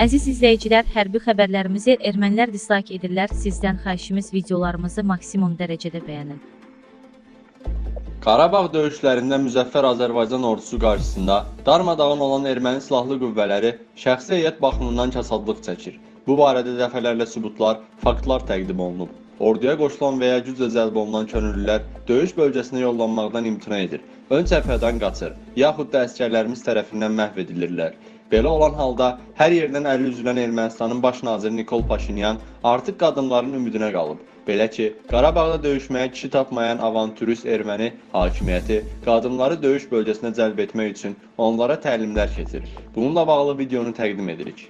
Əziz izləyicilər, hərbi xəbərlərimizi ermənilər dislike edirlər. Sizdən xahişimiz videolarımızı maksimum dərəcədə bəyənin. Qarabağ döyüşlərində müzəffər Azərbaycan ordusu qarşısında darmadağın olan erməni silahlı qüvvələri şəxsi heyət baxımından kasadlıq çəkir. Bu barədə dəfələrlə sübutlar, faktlar təqdim olunub. Orduya qoşulan və ya güclə cəlb olunan könüllülər döyüş bölgəsinə yollanmaqdan imtina edir. Ön cəbhədən qaçır, yaxud da əsgərlərimiz tərəfindən məhv edilirlər. Belə olan halda hər yerdən əli üzülən Ermənistanın baş naziri Nikol Paşinyan artıq qadınların ümidinə qalıb. Belə ki, Qarabağda döyüşməyə kişi tapmayan avantürist erməni hakimiyyəti qadınları döyüş bölgəsinə cəlb etmək üçün onlara təlimlər keçirir. Bununla bağlı videonu təqdim edirik.